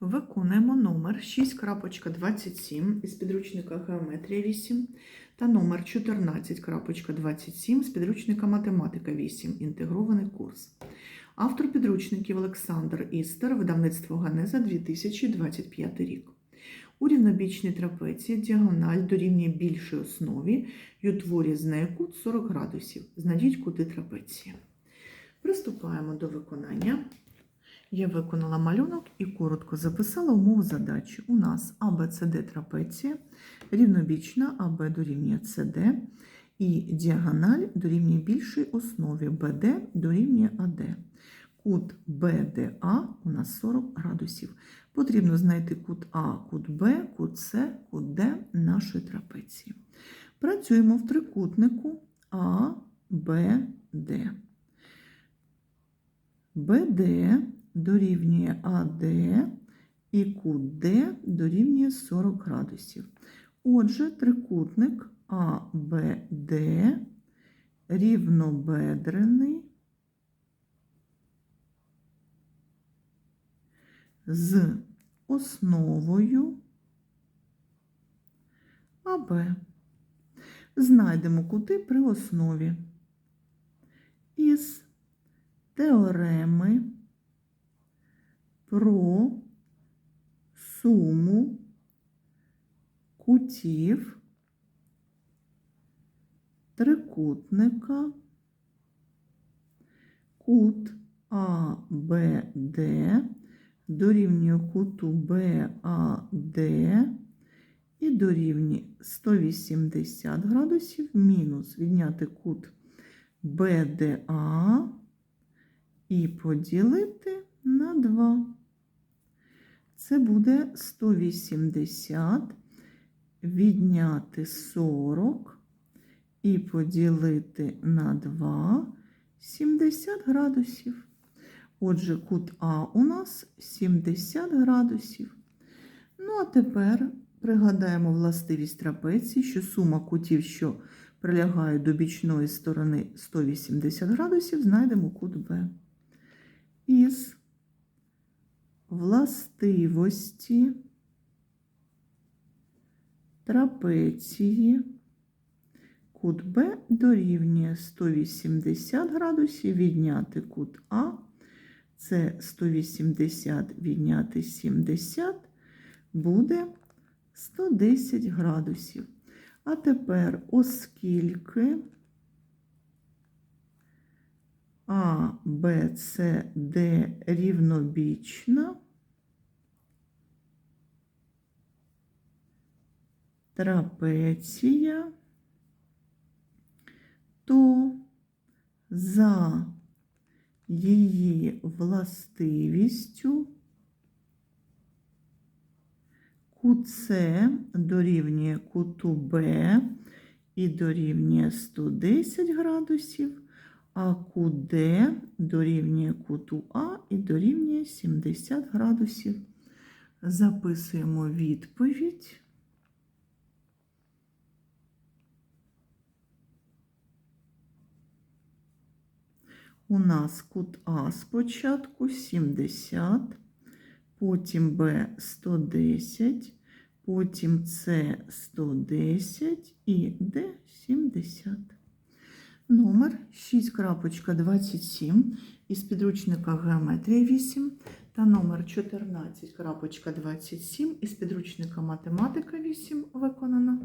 Виконуємо номер 6.27 із підручника Геометрія 8 та номер 14.27 з підручника Математика 8. Інтегрований курс. Автор підручників Олександр Істер, видавництво Ганеза 2025 рік. У рівнобічній трапеції діагональ дорівнює більшій основі і утворює з нею кут 40 градусів. Знайдіть кути трапеції. Приступаємо до виконання. Я виконала малюнок і коротко записала умову задачі. У нас ABCD трапеція, рівнобічна АБ дорівнює СД і діагональ дорівнює більшій основі БД дорівнює АД. Кут БДА у нас 40 градусів. Потрібно знайти кут А, кут Б, кут С, кут Д нашої трапеції. Працюємо в трикутнику А, Б, Д. БД дорівнює АД і кут Д дорівнює 40 градусів. Отже, трикутник АБД рівнобедрений з основою АБ. Знайдемо кути при основі. Із теореми про суму кутів трикутника кут АБД дорівнює куту БАД і дорівнює 180 градусів мінус відняти кут БДА і поділити на 2. Це буде 180 відняти 40 і поділити на 2 70 градусів. Отже, кут А у нас 70 градусів. Ну, а тепер пригадаємо властивість трапеції, що сума кутів, що прилягають до бічної сторони 180 градусів, знайдемо кут Б. Із властивості трапеції кут Б дорівнює 180 градусів відняти кут А. Це 180 відняти 70 буде 110 градусів. А тепер, оскільки А, Б, С, Д рівнобічна, трапеція, то за її властивістю С дорівнює куту Б і дорівнює 110 градусів, а кут Д дорівнює куту А і дорівнює 70 градусів. Записуємо відповідь. У нас кут А спочатку 70, потім Б 110, потім С 110 і Д 70. Номер 6.27 із підручника Геометрія 8 та номер 14.27 із підручника Математика 8 виконано.